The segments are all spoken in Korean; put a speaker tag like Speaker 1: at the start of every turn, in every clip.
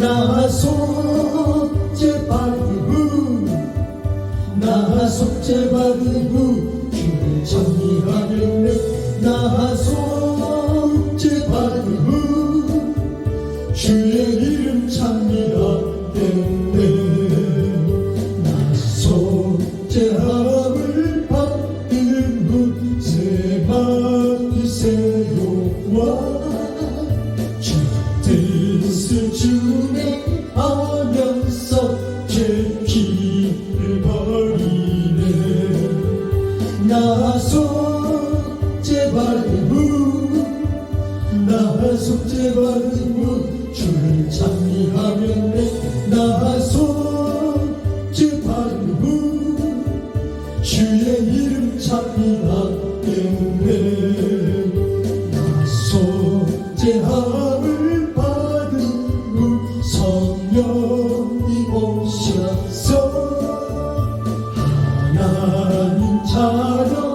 Speaker 1: 나속 제발 이부 나속 제발 이부 나속 제발 이무 나속 제발 이무 주를 찬미하면 내 나속 제발 이무 주의 이름을 받은 후 성령이 오시라. 하나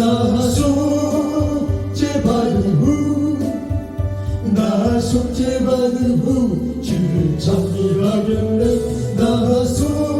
Speaker 1: 나 속죄받은 후 나 속죄받은 후 주를 찬미하겠네 나속